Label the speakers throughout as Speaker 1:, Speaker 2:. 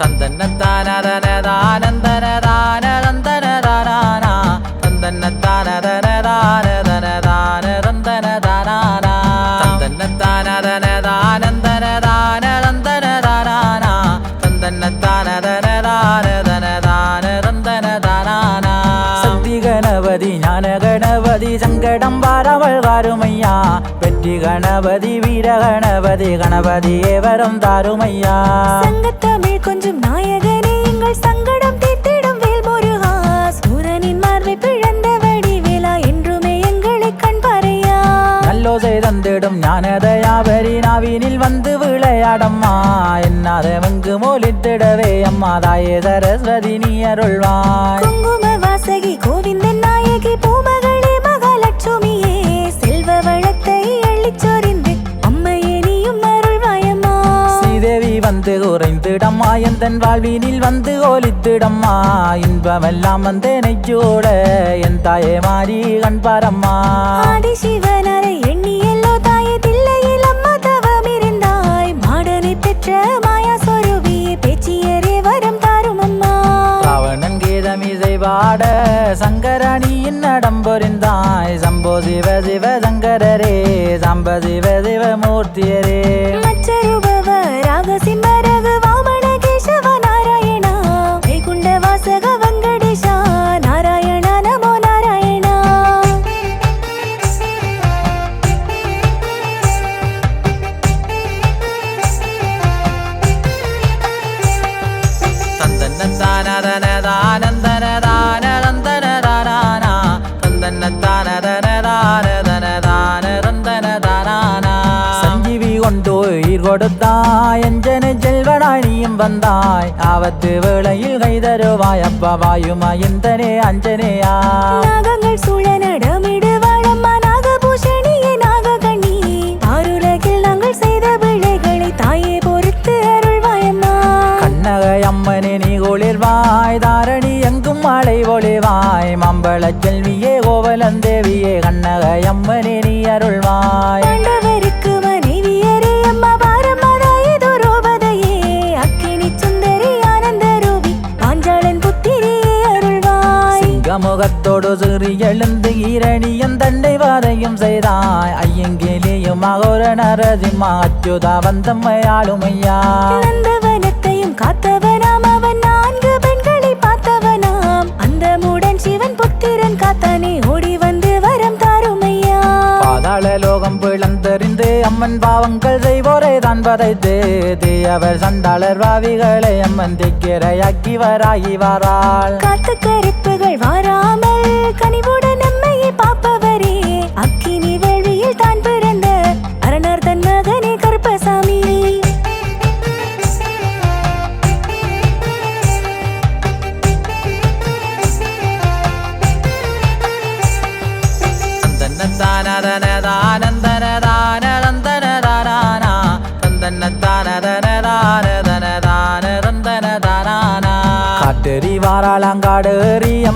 Speaker 1: தந்தன்னத்தானதனதானந்தனதானதந்தனதானா தந்தன்னத்தானதனதானதனதானதந்தனதானா தந்தன்னத்தானதனதானந்தனதானதந்தனதானா தந்தன்னத்தானதனதானதனதானதந்தனதானா சக்தி கணபதி ஞான கணபதி சங்கடம் வாரவள் வாருமையா வெற்றி கணபதி வீர கணபதி கணபதியே வரம் தாருமையா
Speaker 2: எங்கள் சங்கடம் தீர்த்திடும் வேல் முருகா சூரனின் மார்பை பிழந்த வடிவேலா என்றுமே எங்களை கண்பாரையா
Speaker 1: நல்லோசை தந்திடும் ஞானதயாபரி நாவினில் வந்து விளையாடம்மா. என்னாதவங்கு மொழித்திடவே அம்மா தாயே சரஸ்வதி நீ அருள்வாய்.
Speaker 2: குங்கும வாசகி கோவிந்தன்
Speaker 1: வந்து உறைந்திடம்மா. எந்தன் வாழ்வினில் வந்து ஒலித்திடம்மா. இன்பமெல்லாம் வந்து நெஞ்சோட என் தாயே மாறி கண்பாரம்மா
Speaker 2: சிவனரை எண்ணி எல்லோ தாயே தில்லையில் அம்மா தவம் இருந்தாய். மாடனை பெற்ற மாயா சொருபியே பேச்சியரே வரம் தாரும் அம்மா.
Speaker 1: ராவணன் கீதமிசை பாட சங்கரணியின் நடம் பொறிந்தாய். சம்போ சிவ சிவ சங்கரரே சம்ப சிவ சிவ மூர்த்தியரே. ஆபத்து வேளையில் கைதருவாய் அப்பா வாயுமா எந்தனே அஞ்சனேயா?
Speaker 2: நாகங்கள் சூழ நடமிடு வாழம்மா நாகபூஷணியே நாககண்ணி. ஆருலகில் நாங்கள் செய்த பிழைகளை தாயே பொறுத்து அருள்வாயம்மா.
Speaker 1: கண்ணகை அம்மனே நீ ஒளிர்வாய் தாரணி எங்கும் மழை ஒளிவாய். மம்பள செல்வியே கோவலன் தேவியே கண்ணகை அம்மனே நீ அருள்வாய்.
Speaker 2: பாண்டவருக்கு
Speaker 1: சிங்கமுகத்தோடு சிறி எழுந்து ஈரணியும் தண்டை வாதையும் செய்தாய். ஐயங்கிலேயும் அகோர நரசிம்மா அச்சுதா வந்தம்மையாளுமையா.
Speaker 2: நந்தவனத்தையும் காத்தவனாம். அவன் நான்கு பெண்களை பார்த்தவனாம். அந்த மூடன் சிவன் புத்திரன் காத்தானே ஓடி வந்து வரம் தாருமையா.
Speaker 1: பாதாள லோகம் பிளந்தறிந்து அம்மன் பாவங்கள் செய்வோரை தான் பதைத்து தீயவர் சண்டாளர் பாவிகளை அம்மன் திக்கிரையாக்கி வராகி வாராள்.
Speaker 2: காத்து கருப்புகள் வாராமல்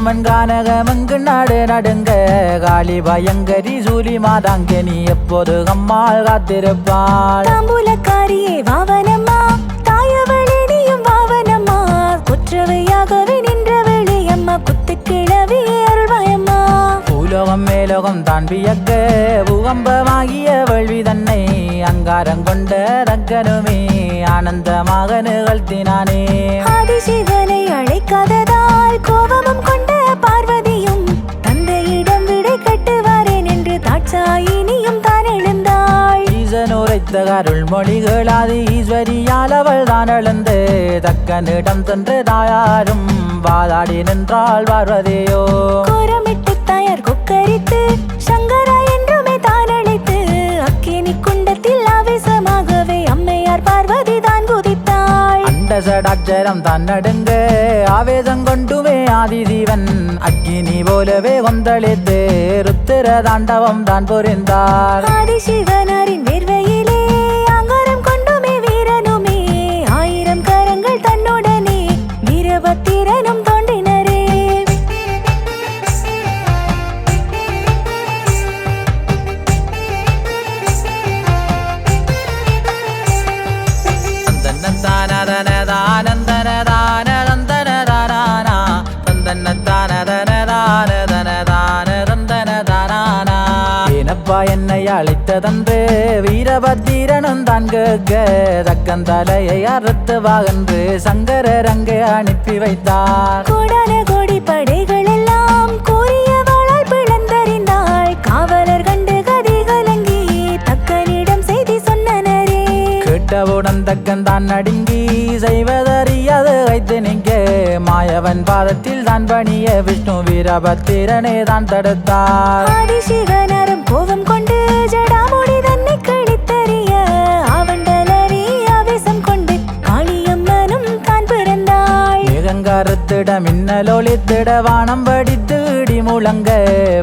Speaker 1: அம்மன் கானகமங்கு நாடு நடுங்க. காளி பயங்கரி சூலி மாதாங்க நீ எப்போது அம்மாள் காத்திருப்பாள்?
Speaker 2: தாம்பூலக்காரியே வாவனம்மா. தாயவளே நீயும் வாவனம்மா. குற்றவையாகவே நின்றவளே அம்மா. குத்துக்கிழவியே அருள்வாயம்மா.
Speaker 1: பூலோகம் மேலோகம் தான் வியக்க பூகம்பமாகிய வேள்வி தன்னை அங்காரம் கொண்ட ரக்கனுமே ஆனந்தமாக நிகழ்த்தினானே.
Speaker 2: ஆதிசிவனை அழைக்காததால்
Speaker 1: உரைத்த அருள் மொழிகளாது ஈஸ்வரியால் அவள் தான் எழுந்து தக்கனிடம் சென்று தாயாரும் வாதாடி நின்றாள் பார்வதியோ.
Speaker 2: கோரமிட்டு தாயார் கொக்கரித்து சங்கரா என்றுமே தான் அழைத்து அக்கினி குண்டத்தில் ஆவேசமாகவே அம்மையார் பார்வதி தான் குதித்தாள்.
Speaker 1: அண்ட சடாட்சரம் தான் நடுங்க ஆவேசம் கொண்டுமே ஆதிசிவன் அக்கினி போலவே கொந்தளித்து ருத்திர தாண்டவம் தான் புரிந்தார்.
Speaker 2: ஆதிசிவனாரின்
Speaker 1: அழைத்ததன்று வீரபத்திரனும் தான் கேட்க தக்கன் தலையை அறுத்து வாகன்று சங்கரர் அங்கே அனுப்பி வைத்தார்.
Speaker 2: கோடான கோடி படைகள் எல்லாம் கூறியவளால் பிளந்தறிந்தாள். காவலர் கண்டு கதி கலங்கி தக்கனிடம் செய்தி சொன்னனரே.
Speaker 1: கேட்டவுடன் தக்கன் தான் நடுங்கி செய்வதறியாது வைத்து நிற்க மாயவன் பாதத்தில் தான் பணிய விஷ்ணு வீரபத்திரனே தான் தடுத்தார்.
Speaker 2: கோபம் கொண்டு ஜடாமுடி தன்னை கழித்தறிய ஆவண்டலரி ஆவேசம் கொண்டு காளியம்மனும் தான் பிறந்தாள்.
Speaker 1: மேகங்காரத்திட மின்னலொளித்திட வானம் படித்து இடி முழங்க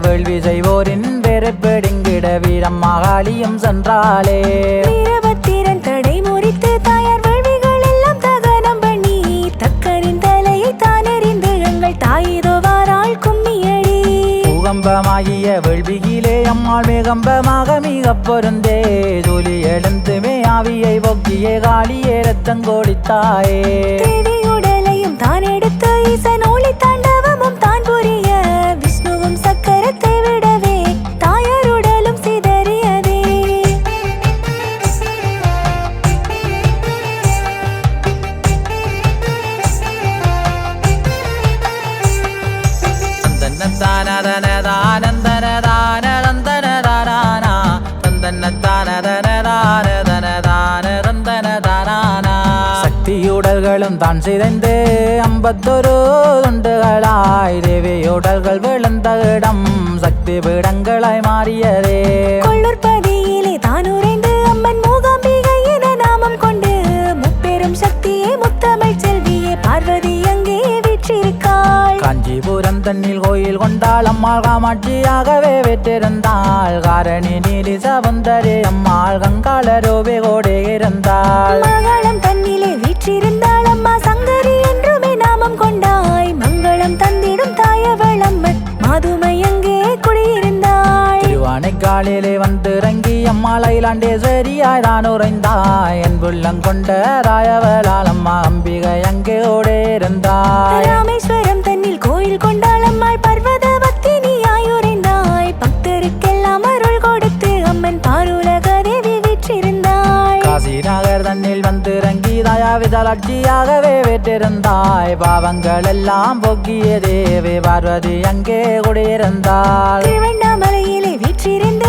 Speaker 1: வேள்வி செய்வோரின் வெறுப்பெடுங்கிட வீரம் மகாளியும் சென்றாளே.
Speaker 2: வீரபத்திரன் தடை முறித்து தாயார் வேள்விகள் எல்லாம் தகனம் பண்ணி தக்கரின் தலையை தான் எறிந்து எங்கள் தாயிதோ வாராள் கும்மியடி.
Speaker 1: பூகம்பமாகிய வேள்வியிலே நம்மால் மேகம்பமாக மிக பொருந்தே ஜூலி எழுந்துமே ஆவியை பொக்கியே காளியே ரத்தம்
Speaker 2: கோடித்தாயே. உடலையும் தான் எடுத்து ஈசன் ஒளி
Speaker 1: ஐம்பத்தொரு துண்டுகளாய் தேவியுடல்கள் விழுந்த இடம் சக்தி பீடங்களாய் மாறியதே.
Speaker 2: கொள்ளூர் பதியிலே தான் உறைந்து அம்மன் மூகாம்பிகை என நாமம் கொண்டு முப்பெரும் சக்தியே முத்தமிழ் செல்வியே பார்வதி அங்கே வீற்றிருக்காள்.
Speaker 1: காஞ்சிபுரம் தன்னில் கோயில் கொண்டாள் அம்மாள் காமாட்சியாகவே வெற்றிருந்தாள். காரணி நீலி சவுந்தரே அம்மாள் கங்காளரோவே கோடே இருந்தாள்.
Speaker 2: மங்களம் தன்னிலே வீற்றிருந்தாள். அம்மா சங்கரி என்றுமே நாமம் கொண்டாய். மங்களம் தந்திடும் தாயவள் அம்மன் மாதுமை அங்கே குடியிருந்தாள்
Speaker 1: திருவானைக்காலிலே வந்திறங்கி அம்மாள் ஐலாண்டேஸ்வரியாய் தான் உறைந்தாய். என் புள்ளம் கொண்ட ராயவளால் அம்மா அம்பிகை அங்கே ஓடே இருந்தாய்.
Speaker 2: ராமேஸ்வரம்
Speaker 1: சாட்சியாகவே விதலாட்சியாகவே வெற்றிருந்தாய் பாவங்கள் எல்லாம் பொக்கிய தேவி பார்வதி அங்கே குடியிருந்தாள்.
Speaker 2: திருவண்ணாமலையிலே வீற்றிருந்த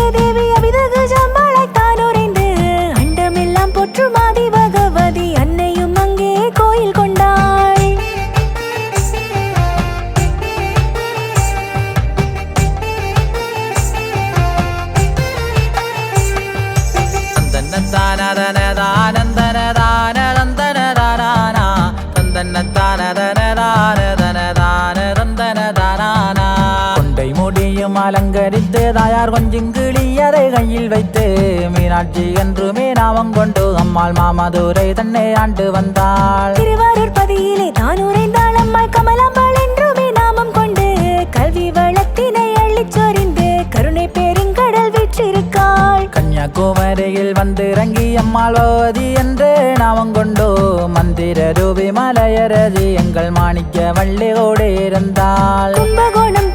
Speaker 1: அலங்கரித்து தாயார் கொஞ்சம் கிளியதை கையில் வைத்து மீனாட்சி என்றுமே நாமம் கொண்டு அம்மாள் மாமதுரை தன்னை ஆண்டு வந்தாள்.
Speaker 2: திருவாரூர் பதியிலே தான் உறைந்தாள் அம்மாள் கமலாம்பாள் என்றுமே நாமம் கொண்டு கல்வி வளத்தினை அள்ளிச் சொரிந்து கருணை பெருங்கடல் வீற்றிருக்காள்.
Speaker 1: கன்னியாகுமரியில் வந்திறங்கி அம்மாள் பகவதி என்று நாமம் கொண்டு மந்திர ரூபி மலையரசி எங்கள் மாணிக்க வள்ளியோடு இருந்தாள்.
Speaker 2: கும்பகோணம்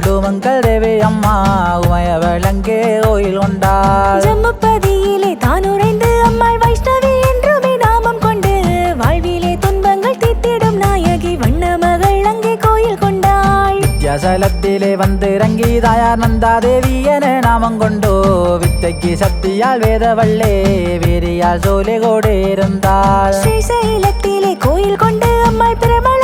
Speaker 1: உம்பர் தோடு மங்கள் தேவி அம்மா உமையவள் அங்கே கோயில் கொண்டாள்.
Speaker 2: ஜம்முப்பதியிலே தான் உறைந்து அம்மாள் வைஷ்ணவி என்றுமே நாமம் கொண்டு வாழ்விலே துன்பங்கள் தீர்த்திடும் நாயகி வண்ண மகள் அங்கே கோயில் கொண்டாள்.
Speaker 1: வித்யாசலத்திலே வந்திறங்கி தாயார் நந்தாதேவி என நாமம் கொண்டு வித்தைக்கு சக்தியால் வேதவள்ளே வீரியால் சோலை கோடே இருந்தாள்
Speaker 2: ஸ்ரீசைலத்திலே கோயில் கொண்டு அம்மாள் பிரபலம்பாள்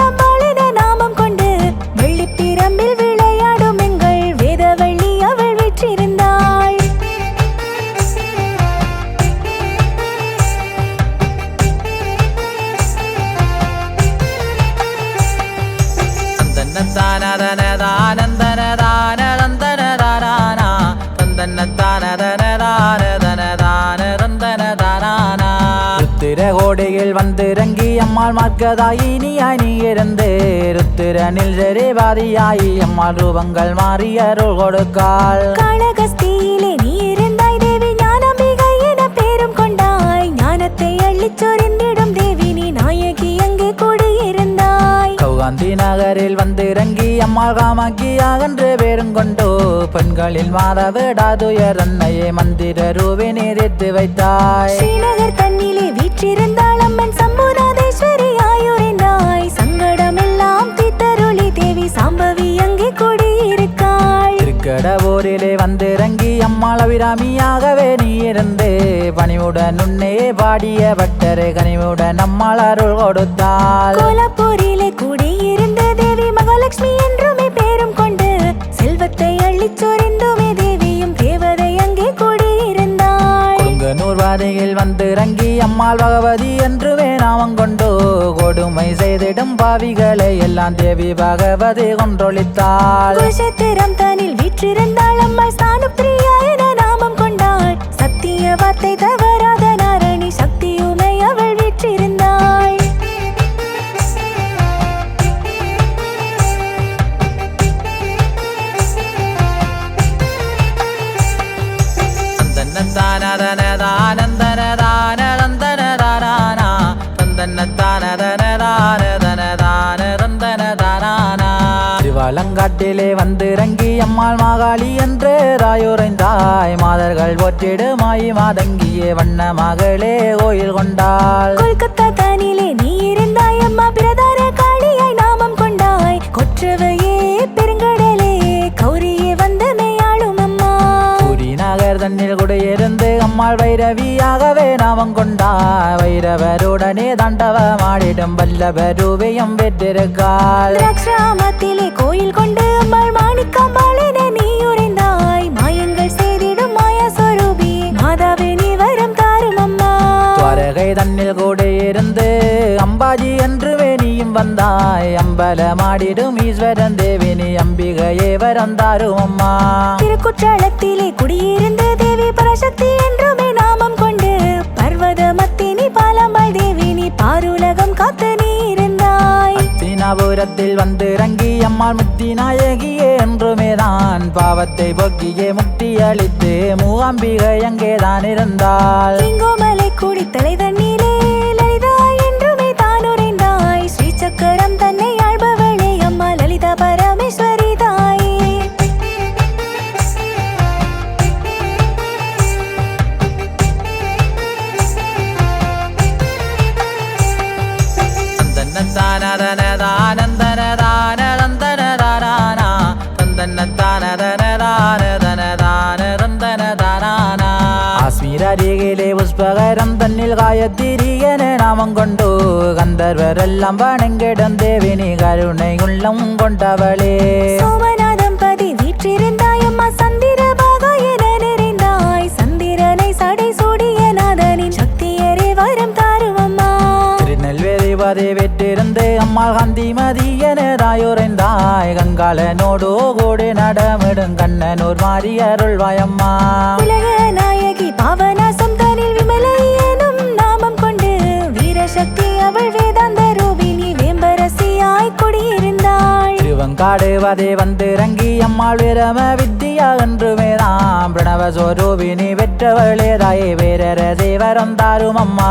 Speaker 1: ருத்திரகோடியில் வந்திறங்கி அம்மாள் மார்க்கதாயினியாய் நீ இருந்து. ருத்திரனில் சரிவாதியாயி அம்மாள் ரூபங்கள் மாறிய அருள் கொடுக்காள்.
Speaker 2: கழகஸ்தியிலே நீ இருந்தாய் தேவி ஞானம்பிகை பேரும் கொண்டாய். ஞானத்தை அள்ளிச்சொறி
Speaker 1: கௌகாந்தி நகரில் வந்திறங்கி அம்மாள் காமாக்கி அகன்று பேருங்கொண்டோ பெண்களில் மாதவிடாதுயர் அன்னையே மந்திர ரூபி நீரிட்டு வைத்தாய்.
Speaker 2: ஸ்ரீநகர் தன்னிலே வீற்றிருந்தாள் அம்மன் சம்புநாதேஸ்வரி ஆயுரைந்தாய் சங்கடமெல்லாம் தீத்தருளி தேவி சாம்பவி அங்கே கூடியிருக்காள்.
Speaker 1: திருக்கடவூரிலே வந்திறங்கி அம்மாள் அபிராமியாகவே நீ இருந்து பணிவுடன் உன்னே பாடிய பட்டரை கனிவுடன் அம்மாள் அருள் கொடுத்தாள்.
Speaker 2: மகாலட்சுமி என்றுமே பேரும் கொண்டு செல்வத்தை அள்ளிச் சொரிந்துமே தேவியும் தேவதை அங்கே கூடியிருந்தாள்.
Speaker 1: கொடுங்கனூர் வாதையில் வந்திறங்கி அம்மாள் பகவதி என்றுமே நாமம் கொண்டு கொடுமை செய்திடும் பாவிகளை எல்லாம் தேவி பகவதி கொன்றொழித்தாள்.
Speaker 2: குஷத்திரம் தனில் வீற்றிருந்தாள் அம்மாள் ஸ்தானுப்பிரியா என நாமம் கொண்டாள். சத்திய வார்த்தை தவறாத
Speaker 1: திருவாலங்காட்டிலே வந்திறங்கி அம்மாள் மாகாளி என்று ராயுரைந்தாய் மாதர்கள் ஒற்றிடு மாயி மாதங்கியே வண்ண மகளே கோயில் கொண்டாள்
Speaker 2: கொல்கத்தா தனிலே
Speaker 1: அம்மாள் வைரவியாகவே நாமம் கொண்டாய் வைரவருடனே தண்டவமாடிடும் வல்லபரூபியம் பெற்றிருக்காள்.
Speaker 2: திராட்சாமத்திலே கோயில் கொண்டு அம்மாள் மாணிக்கம்மாள் என நீ உரைந்தாய் மாயங்கள் செய்திடும் மாயா சொரூபி மாதாவே நீ வரம் தாரும் அம்மா.
Speaker 1: துவரகை தன்னில் கூடியிருந்து அம்பாஜி என்று அம்பலமாடிடும் ஈஸ்வரன் தேவி நீ அம்பிகையே வரம் தாரும் அம்மா.
Speaker 2: திருக்குற்றாலத்திலே குடியிருந்த தேவி பரசக்தி என்றுமே நாமம் கொண்டு நீ பாருலகம் காத்து நீ இருந்தாய்.
Speaker 1: அத்தினாபுரத்தில் வந்து இறங்கி அம்மாள் முத்தி நாயகியே என்றுமே தான் பாவத்தை போக்கியே முக்தி அளித்து மூகாம்பிகை அங்கேதான் இருந்தாள்.
Speaker 2: இங்கோமலை கூடி தலை தண்ணீரே
Speaker 1: പുഷ്പകരം തന്നിൽ കായത്തിരികനെ നാമം കൊണ്ടു ഗന്ധർവരെല്ലാം വണങ്ങിടും ദേവിനി കരുണയുള്ളം കൊണ്ടവളേ
Speaker 2: சோமநாதம் பதி வீற்றிருந்தாய் அம்மா சந்திர பாகா என நிறைந்தாய் சந்திரனை சடை சூடிய நாதனின் சக்தியரே வரம் தாரும் அம்மா
Speaker 1: திருநெல்வேலி பதி வெற்றிருந்து அம்மாள் காந்தி மதியனதாயுரைந்தாய் கங்காளனோடு கூடி நடமிடும் கண்ணனூர் மாறி அருள்வாயம்மா
Speaker 2: உலக நாயகி பாவநாசம் குடியிருந்தாள்
Speaker 1: திருவங்காடு வதை வந்திறங்கி அம்மாள் விரம வித்தியா என்றுமே தாம் பிரணவ சொரூபினி பெற்றவளே தாயே வேறர தேவரம் தாரும் அம்மா.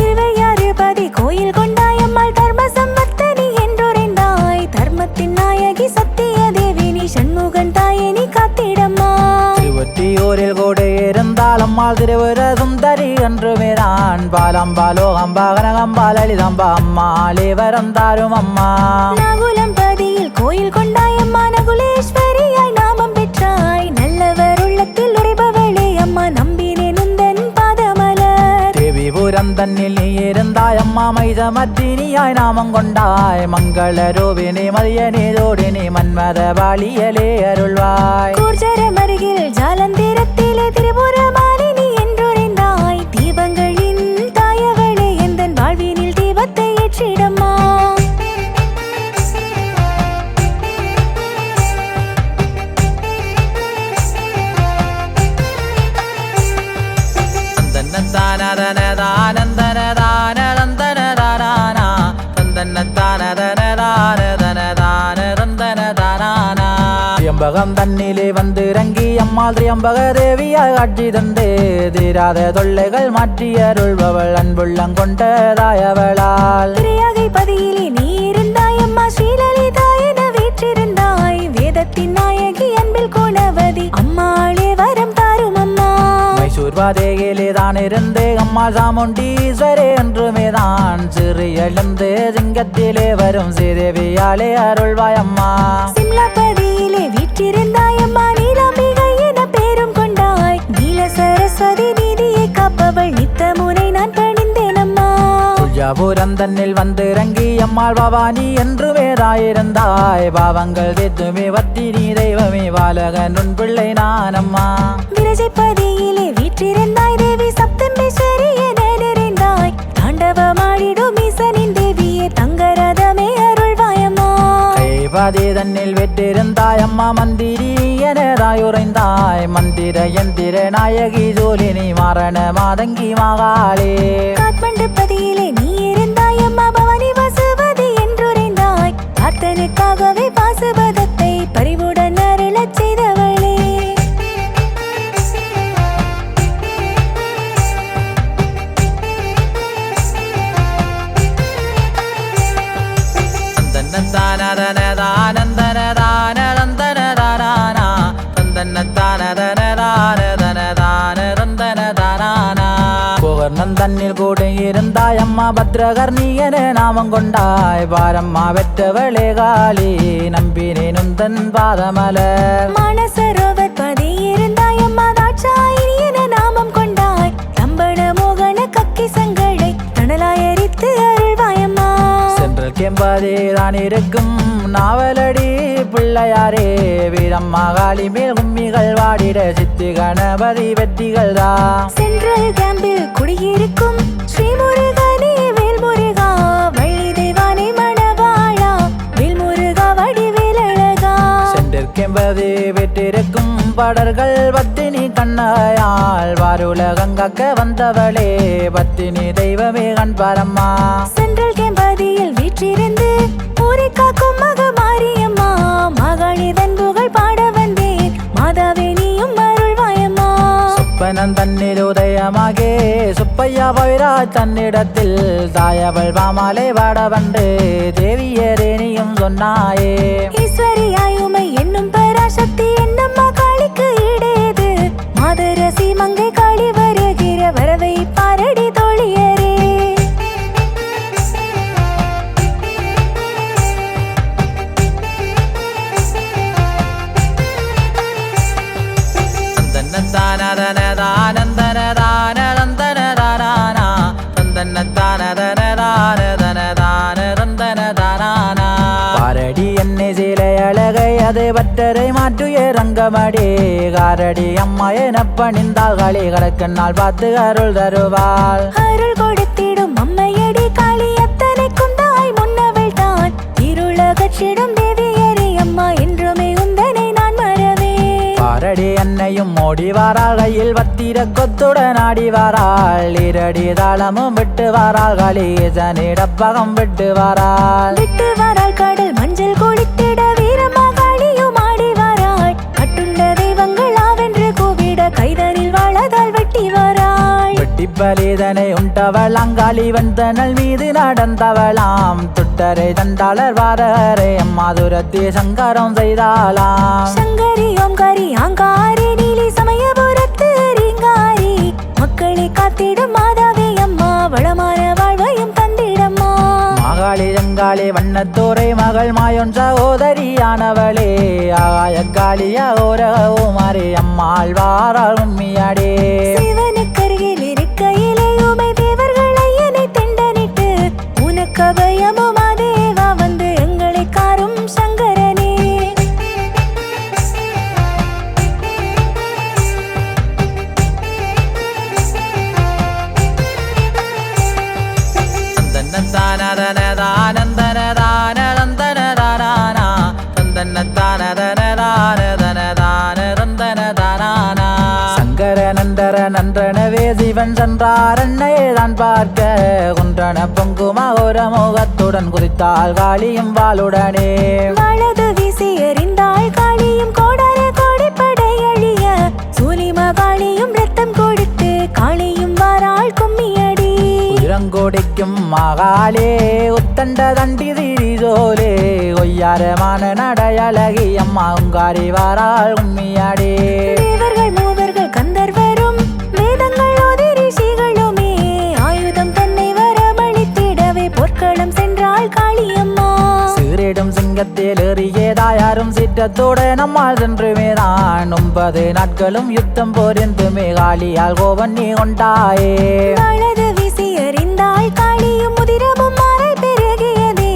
Speaker 2: திருவையாறு பதி கோயில் கொண்டாய் அம்மாள் தர்ம சம்பத்தனி என்றுரைந்தாய். தர்மத்தின் நாயகி சத்திய தேவி நீ சண்முகன் தாயே நீ காத்திடம்மா.
Speaker 1: திருவொற்றியூரில் கூட இருந்தால் அம்மாள் திருவர சுந்தரி என்றுமே தான் பாலம்பாலோ அம்பா கனகம்பா லலிதம்பா அம்மாளே வரம் தாரும் அம்மா.
Speaker 2: நாகுலம் கோயில் கொண்டாய் அம்மா நகுலேஸ்வரியாய் நாமம் பெற்றாய். நல்லவர் உள்ளத்தில் உரைபவளே அம்மா நம்பினேன் உந்தன் பாதமலர்.
Speaker 1: தேவிபுரம் தன்னில் நீ இருந்தாய் அம்மா மைதமத்தினியாய் நாமம் கொண்டாய். மங்கள ரூபினி மதியனி தோடினி மன்மத பாலியலே அருள்வாய்.
Speaker 2: கூர்ஜரம் அருகில் ஜாலந்தீரத்திலே திரிபுரமாலினி என்றுரைந்தாய். தீபங்களின் தாயவளே எந்தன் வாழ்வினில் தீபத்தை ஏற்றிடம்மா.
Speaker 1: திரியம்பகம் தன்னிலே வந்து இறங்கி அம்மா அம்மா திரியம்பக தேவியாய் காட்சி தந்து. தீராத தொல்லைகள் மாற்றி அருள்பவள் அன்புள்ளம் கொண்டதாயவளால்
Speaker 2: திரையாகை பதியிலே நீ இருந்தாய் அம்மா ஸ்ரீலலிதா என வீற்றிருந்தாய். வேதத்தின் நாயகி அன்பில் கோணவதி அம்மாளே வரம் தாரும் அம்மா.
Speaker 1: மைசூர் வாதேகிலே தான் இருந்து அம்மா சாமுண்டீஸ்வரே என்றுமே தான். சிறு எழுந்து சிங்கத்திலே வரும் ஸ்ரீதேவியாலே அருள்வாய் அம்மா.
Speaker 2: சிம்லா அம்மா நீலாம்பிகை என பேரும் கொண்டாய். நீல சரஸ்வதி நீதியை காப்பவள் நித்த முனை நான் பணிந்தேன் அம்மா
Speaker 1: தன்னில் வந்து இறங்கி அம்மாள் பவானி என்றுமே தாயிருந்தாய் பாவங்கள் தேத்துமே வத்தி நீ தெய்வமே பாலகன் உன் பிள்ளை நான் அம்மா
Speaker 2: விரஜைப்பதியிலே
Speaker 1: கைபாதி தன்னில் வெற்றிருந்தாய் அம்மா மந்திரி எனதாய் உறைந்தாய் மந்திர எந்திர நாயகி ஜோலினி மாரண மாதங்கி மகாளே தன்னில் கூட இருந்தாய் அம்மா பத்ரகர்ணியனே நாமம் கொண்டாய் பாரம்மா வெற்றவளே காளி நம்பினேன் உந்தன் பாதமலர்
Speaker 2: மனசரோவர்
Speaker 1: கேம்பாதே தான் இருக்கும். நாவலடி பிள்ளையாரே வீரம்மா காளி மேல் கும்மிகள் வாடிட சித்தி கணபதி வெற்றிகள் தான்
Speaker 2: சென்ட்ரல் கேம்பில் குடியிருக்கும் ஸ்ரீமுருகனே வேல்முருகா வள்ளி தெய்வானை மணவாழா வேல்முருகா வடிவேலழகா
Speaker 1: சென்றிருக்கென்பது பெற்றிருக்கும் படர்கள் பத்தினி கண்ணாயால் வாருலகங்கக்க வந்தவளே பத்தினி தெய்வமே கண்பாரம்மா
Speaker 2: சென்ட்ரல்
Speaker 1: தன்னில் உதயமாகே சுப்பையா பவிராஜ் தன்னிடத்தில் தாயவள் பாமாலை வாட வந்து தேவியரே நீயும் சொன்னாயே.
Speaker 2: ஈஸ்வரியாயுமை என்னும் பராசக்தி
Speaker 1: பற்றரை மாற்றுய ரங்கமடி காரடி அம்மா என பணிந்தால் களி கடக்கண்ணால் பார்த்து அருள் தருவாள்.
Speaker 2: அருள் கொடுத்திடும் அம்மையடி காளி அத்தனைக்கும் தாய் முன்னவள் தான். இருளகற்றிடும் தேவியரே அம்மா என்றுமே உந்தனை நான் மறவே.
Speaker 1: பாரடி என்னையும் ஓடி வாராள் கையில் வத்திர கொத்துடன் ஆடி வாராள். இரடி தாளமும் விட்டு வாராள் களீசனிடப்பகம் விட்டு வாராள்.
Speaker 2: விட்டு வராள் கடல் மஞ்சள் குளித்திட வராள் வெட்டி
Speaker 1: பலிதனை உண்டவள் அங்காளி வந்தனல் மீது நடந்தவளாம். துட்டரை தண்டாளர் வாரரை அம்மாதுரத்தி சங்கரம் செய்தாளாம்.
Speaker 2: சங்கரி ஓம்காரி ஆங்காரி நீலி சமயபுரத்து ரீங்காரி மக்களை காத்திடும் மாதாவே அம்மா வளமான வாழ்வையும் தந்திடம்மா.
Speaker 1: மகாளி செங்காளி வண்ணத்தோரை மகள் மாயொன் சகோதரியானவளே. ஆகாயக்காளியா ஓரகுமாரி அம்மாள் வாராள் உம்மியாடே. கவ குமரன் சென்றார். என்னை தான் பார்க்க குன்றன பொங்குமா ஒரு முகத்துடன் குறித்தாள் காளியும் வாளுடனே.
Speaker 2: வலது வீசி எறிந்தாள் காளியும் கோடார கோடிப்படை அழிய.
Speaker 1: சூலிமா காளியும் ரத்தம் கொடுத்து காளியும்
Speaker 2: வாராள் கும்மியடி. இளங்கோடிக்கும் மகாலே உத்தண்ட தண்டி திரிதோலே கொய்யாரமான நடையழகி அம்மா உங்காரி வாராள்
Speaker 1: உம்மியாடே சிங்கத்தில் ஏறியதாயாரும் சிற்றத்தோடு நம்மால் சென்றுமேதான் ஒன்பது நாட்களும் யுத்தம் பொரிந்து மேகாலியால் கோவன் நீ கொண்டாயே.
Speaker 2: வலது வீசி எறிந்தாள் காளியும் முதிரமும் மாறை பெருகியதே.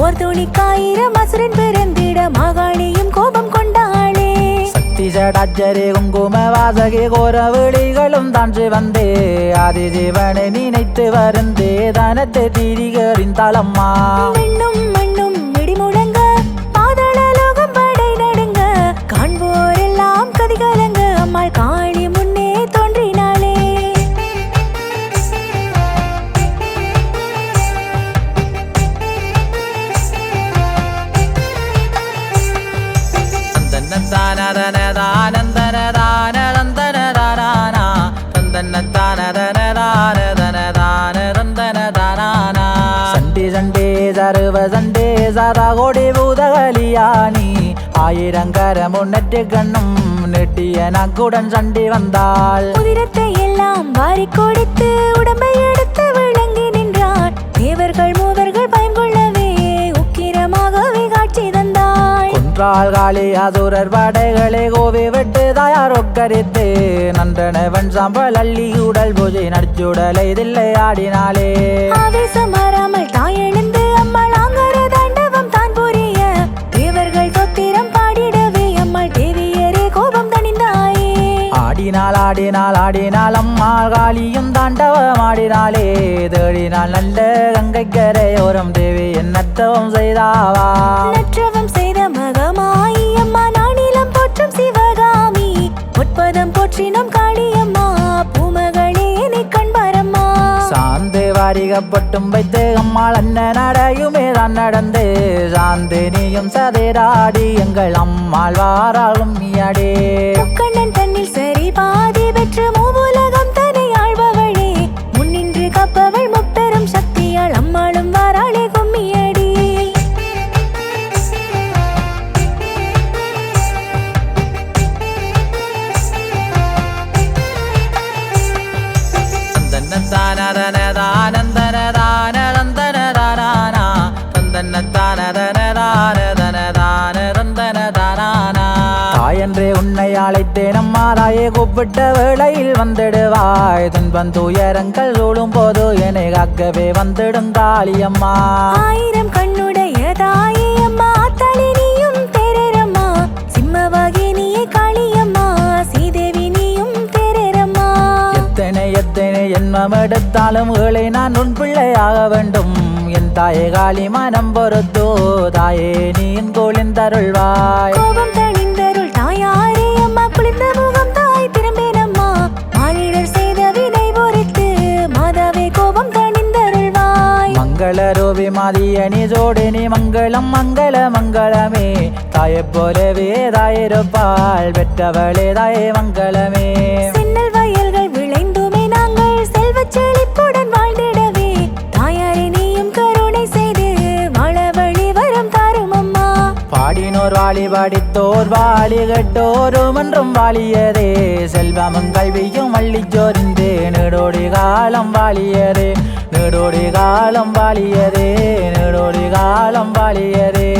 Speaker 2: ஓர் துணிக்காயிரம் அசுரன் பிறந்திட மாகாளியும் கோபம் கொண்டாளே
Speaker 1: சக்தி ஜடாச்சரே குங்கும வாசகி கோர விழிகளும் நினைத்து வருந்தே தனத்தை திரிகறிந்தாளம்மா பூதகலியானி ஆயிரங்கர முன்னெட்டு கண்ணும் நெட்டிய நக்குடன் சண்டி வந்தாள்.
Speaker 2: உதிரத்தை எல்லாம் வாரி கொடுத்து உடம்பை எடுத்து விளங்கி நின்றாள் தேவர்கள் மூவர்கள் பயங்கொள்ளவே உக்கிரமாகவே காட்சி தந்தாள்.
Speaker 1: கொன்றாள் காளி அசுரர் படைகளை கோவி விட்டு தாயார் ஒக்கரித்து நன்றனவன் சாம்பல் அள்ளி உடல் பூஜை நடிச்சுடலை தில்லை ஆடினாளே.
Speaker 2: ஆவேசம் மாறாமல் தாய்
Speaker 1: ஆடினாள் ஆடினாள் அம்மாள் காளியும் தாண்டவம் ஆடினாளே. தேடினாள் நல்ல கங்கை கரையோரம் தேவி என்னத்தவம் செய்தாவா?
Speaker 2: நற்றவம் செய்த மகமாயி அம்மா நானிலம் போற்றும் சிவகாமி. உட்பதம் போற்றினம் காளியம்மா பூமகளே நீ கண்பாரம்மா.
Speaker 1: சாந்து வாரிகப்பட்டும் வைத்து அம்மாள் அண்ணன் நடையுமே தான் நடந்து. சாந்து நீயும் சதைராடி எங்கள் அம்மாள் வாராளும் நீயாடே
Speaker 2: முக்கண்ணன் தன்னில்
Speaker 1: தாயே கூப்பிட்ட வேளையில் வந்துடுவாய். துன்பம் துயரங்கள் சூழும் போது என்னை காக்கவே வந்துடும் காளியம்மா
Speaker 2: ஆயிரம் கண்ணுடைய தாயே அம்மா ஆத்தாளி நீயும் தேரரம்மா. சிம்மவாகி நீயே காளியம்மா சீதேவி நீயும் தேரரம்மா.
Speaker 1: எத்தனை எத்தனை என்மம் எடுத்தாலும் ஏழை நான் உன் பிள்ளையாக வேண்டும். என் தாயே காளி மனம் பொறுத்தோ தாயே நீ என் கோளிந்தருள்வாய்
Speaker 2: கோபம்
Speaker 1: ரூபி மாதியணி ஜோடினி மங்களம் மங்கள மங்களமே. தாயை போலவே தாயிருப்பாள் பாடினோர் வாழி படித்தோர் வாழி கட்டோரும் என்றும் வாழியதே செல்வமும் கல்வியும் அள்ளிச்சோர்ந்தே நெடோடி காலம் வாழியதே நெடோடி காலம் வாழியதே நெடோடி காலம் வாழியதே